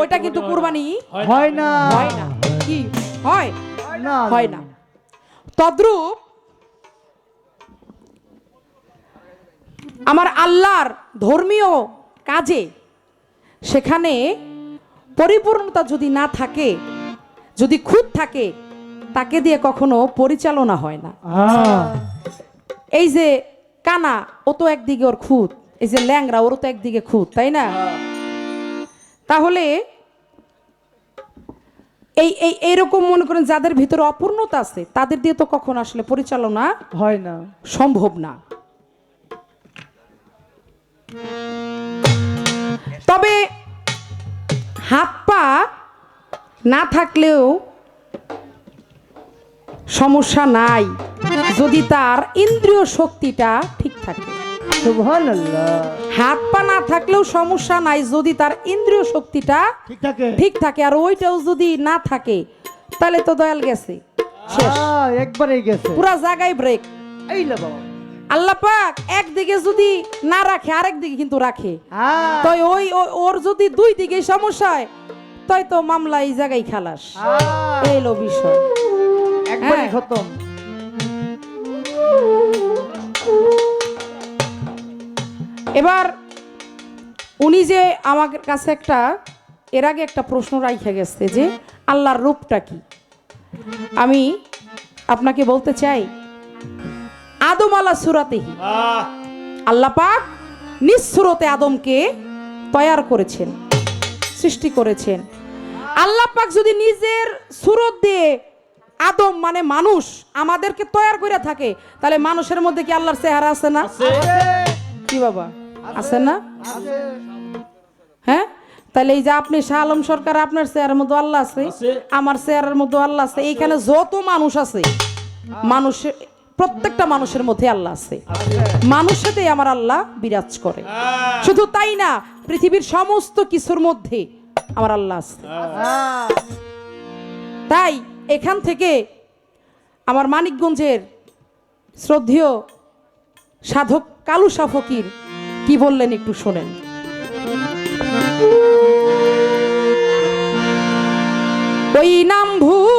ওইটা কিন্তু কুরবানি? হয় না। হয় না। কি? হয়? না হয় না। তদ্রূপ আমার আল্লাহর ধর্মীয় কাজে সেখানে পরিপূর্ণতা যদি না থাকে যদি খুঁত থাকে তাকে দিয়ে কখনো পরিচালনা হয় না। এই যে কানা ও তো একদিকে ওর খুঁত। এই যে ল্যাংরা ওরও তো একদিকে খুঁত তাই না? তাহলে এই এই এইরকম মনে করেন যাদের ভিতরে অপূর্ণতা আছে তাদের দিয়ে তো কখন আসলে পরিচালনা হয় না। সম্ভব না। তবে হাত পা না থাকলেও সমস্যা নাই। যদি তার ইন্দ্রিয় শক্তিটা হাত পা না থাকলেও সমস্যা নাই যদি তার ইন্দ্রিয় শক্তিটা ঠিক থাকে। আর ওইটাও যদি না থাকে তাহলে তো দয়াল গেছে। একবারেই গেছে। পুরা জায়গায় ব্রেক এই আল্লাহ পাক একদিকে যদি না রাখে আরেক দিকে কিন্তু রাখে। তাই ওই ওর যদি দুই দিকে সমস্যা হয় তাই তো মামলা এই জায়গায় খালাস। এই লো বিষয়। একবারই হ্যাঁ। খতম। এবার উনি যে আমার কাছে একটা এর আগে একটা প্রশ্ন রাইখে গেছে যে আল্লাহর রূপটা কি? আমি আপনাকে বলতে চাই আদম আলা সুরাতেহি। আল্লাহ পাক নিঃসুরতে আদমকে তৈয়ার করেছেন সৃষ্টি করেছেন। আল্লাহ পাক যদি নিজের সুরত দিয়ে আদম মানে মানুষ আমাদেরকে তৈয়ার করে থাকে তাহলে মানুষের মধ্যে কি আল্লাহর চেহারা আছে না? কি বাবা? আছে না? হ্যাঁ? তাহলে এই যে আপনি শাহ আলম সরকার আপনার চেয়ারের মধ্যে আল্লাহ আছে আমার চেয়ারের মধ্যে আল্লাহ আছে এইখানে যত মানুষ আছে মানুষের প্রত্যেকটা মানুষের মধ্যে আল্লাহ আছে। মানুষেতেই আমার আল্লাহ বিরাজ করে। শুধু তাই না পৃথিবীর সমস্ত কিছুর মধ্যে আমার আল্লাহ আছে। তাই এখান থেকে আমার মানিকগঞ্জের শ্রদ্ধেয় সাধক কালুসা ফকির কি বললেন একটু শোনেন। ওই নাম ভুল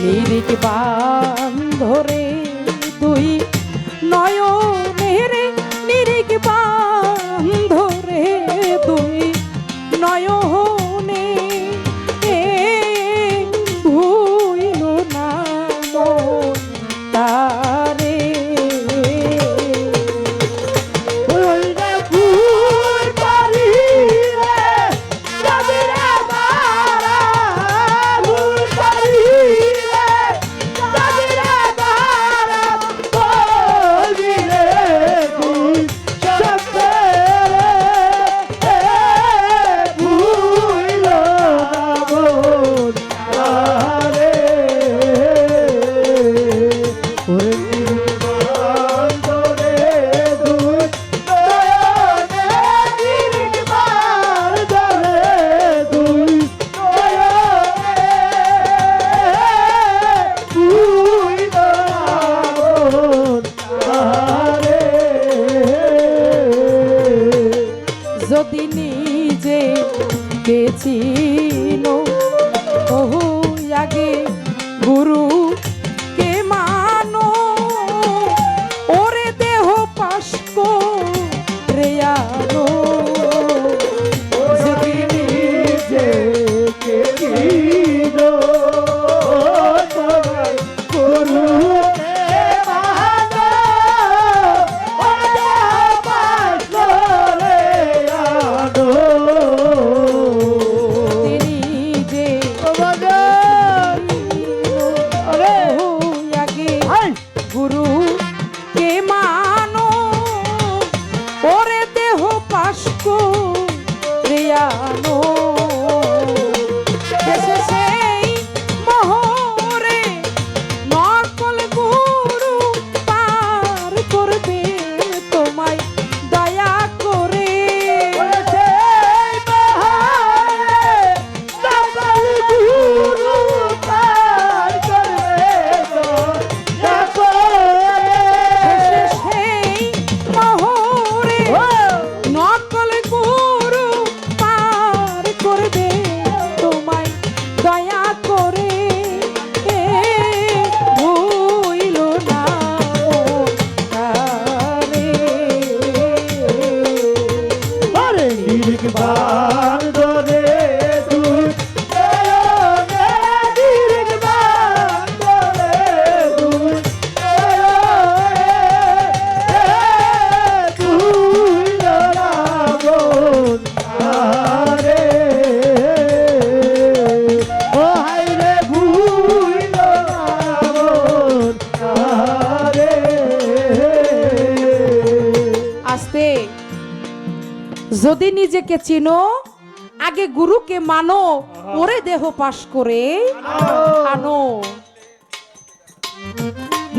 নিরিক বান ধরে তুই নয়নের নিরিক বান Thank you, Bob. যদি নিজেকে চিনো, আগে গুরুকে মানো ওরে দেহ পাশ করে আনো।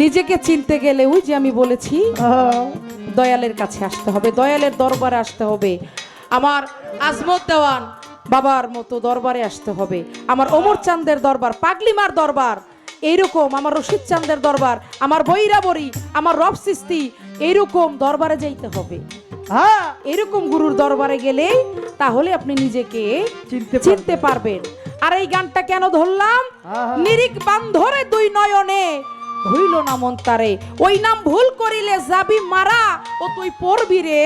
নিজেকে চিনতে গেলে, ওই যে আমি বলেছি, দয়ালের কাছে আসতে হবে, দয়ালের দরবারে আসতে হবে। আমার আজমত দেওয়ান বাবার মতো দরবারে আসতে হবে। আমার অমর চাঁদের দরবার, পাগলিমার দরবার, এইরকম আমার রশিদ চাঁদের দরবার, আমার বৈরাবরী, আমার রব সৃষ্টি, এইরকম দরবারে যাইতে হবে। হ্যাঁ এরকম গুরুর দরবারে গেলেই তাহলে আপনি নিজেকে চিনতে পারবেন। আর এই গানটা কেন ধরলাম? আহা। নিরিক বান্ধরে দুই নয়নে হইল না মন তারে। ওই নাম ভুল করিলে যাবি মারা ও তুই পড়বি রে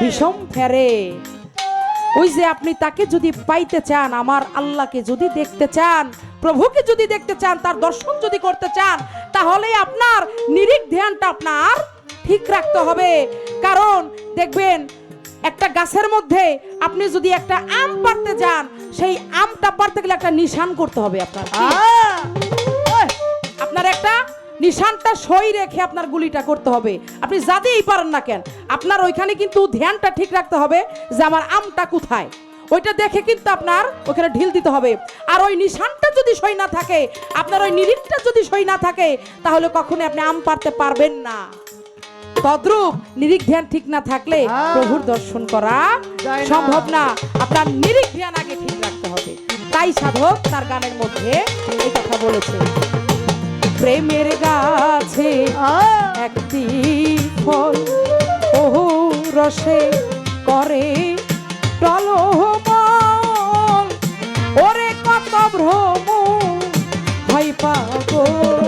বিষম ফেরে। ওই যে আপনি তাকে যদি পাইতে চান আমার আল্লাহকে যদি দেখতে চান প্রভুকে যদি দেখতে চান তার দর্শন যদি করতে চান তাহলে আপনার নিরিক ধ্যানটা আপনার ঠিক রাখতে হবে। কারণ দেখবেন একটা গাছের মধ্যে আপনি যদি একটা আম পারতে যান সেই আমটা পারতে গেলে একটা নিশান করতে হবে আপনার। আপনার একটা নিশানটা সই রেখে আপনার গুলিটা করতে হবে। আপনি যাতেই পারেন না কেন আপনার ওইখানে কিন্তু ধ্যানটা ঠিক রাখতে হবে যে আমার আমটা কোথায়। ওইটা দেখে কিন্তু আপনার ওখানে ঢিল দিতে হবে। আর ওই নিশানটা যদি সই না থাকে আপনার ওই নিরিখটা যদি সই না থাকে তাহলে কখনো আপনি আম পারতে পারবেন না। তদ্রূপ নিরিখ ধ্যান ঠিক না থাকলে হ্যাঁ। প্রভুর দর্শন করা সম্ভব না। আপনার নিরিখ ধ্যান আগে ঠিক রাখতে হবে। তাই সাধক তার গানের মধ্যে এই কথা বলেছে। প্রেমের গাছে একটি ফল ওহু রসে করে প্রলোভন ওরে কত ভ্রম! হয় পাগল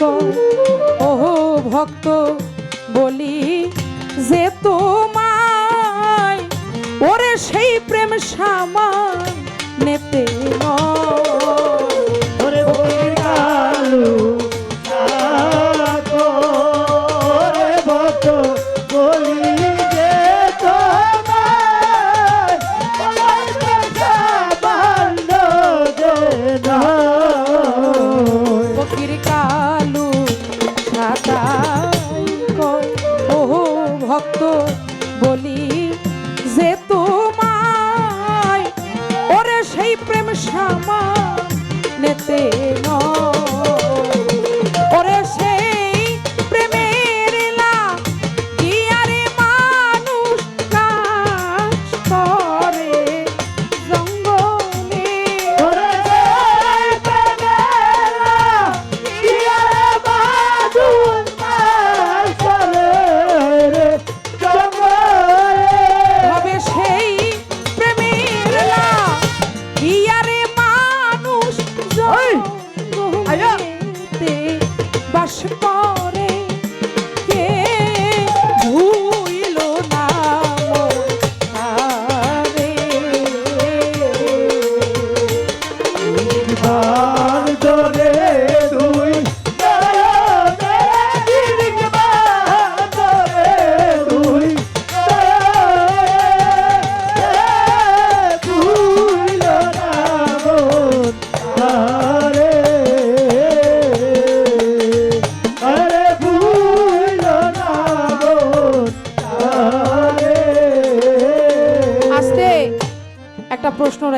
সাতাই ও ভক্ত। আমার নেতে নয়।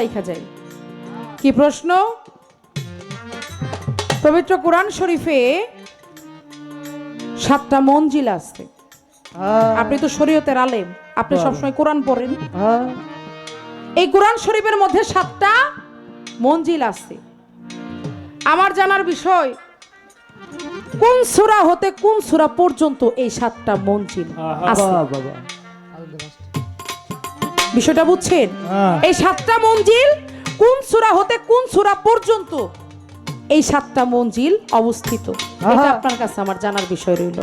রাইখা যায়। কি প্রশ্ন? পবিত্র কোরআন শরীফে সাতটা মঞ্জিল আছে। হ্যাঁ, আপনি তো শরীয়তের আলেম আপনি সবসময় কোরআন পড়েন। হ্যাঁ, এই কোরআন শরীফের মধ্যে সাতটা মঞ্জিল আছে। আমার জানার বিষয় কোন সূরা হতে কোন সূরা পর্যন্ত এই সাতটা মঞ্জিল আছে। বিষয়টা বুঝছেন? হ্যাঁ। এই সাতটা মঞ্জিল কোন সুরা হতে কোন সুরা পর্যন্ত? এই সাতটা মঞ্জিল অবস্থিত। এটা আপনার কাছে আমার জানার বিষয় রইল।